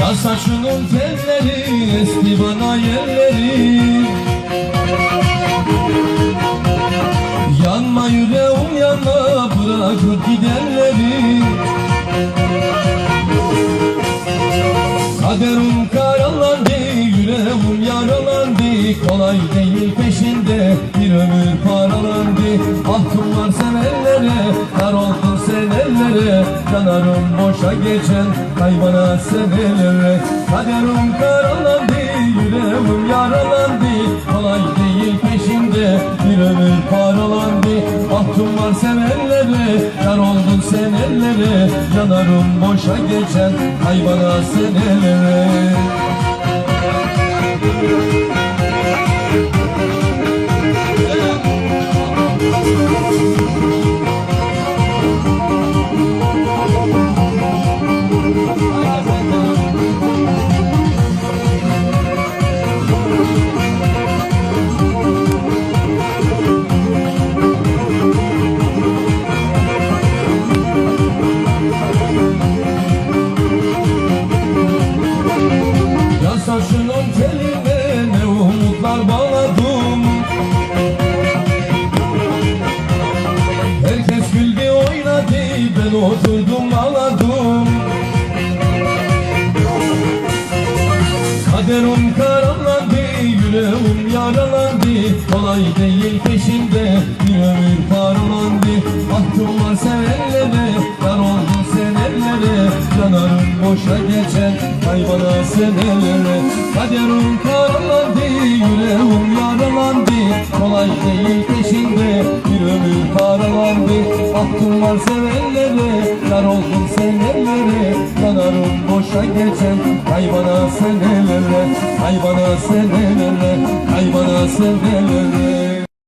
Ya saçının telleri esti bana yerleri. Yanma yüreğim yanma bırakıp giderleri. Kaderim karalandı, yüreğim yaralandı. Kolay değil peşinde bir ömür paralandı. Ahtım var sevenlere, dar oldun senellere Yanarım boşa geçen kaybana senelere Kaderim karalandı, yüreğim yaralandı Kolay değil peşinde bir ömür paralandı. Ahtım var sevenlere, dar oldun senellere Yanarım boşa geçen kaybana senelere bağladım. Herkes güldü oynadı ben oturdum ağladım. Kaderim karanlandı yüreğim yaralandı. Kolay değil peşinde bir ömür paralandı Ahtım var sevenlere Yanarım boşa geçen hayvana senelere Kaderim karanlandı yüreğim yaralandı. Kolay değil peşinde bir ömür paralandı. Ahtım var sevenlere yar oldum senellere Yanarım boşa geçen hayvana senelere Hayvana senelere Hayvana senelere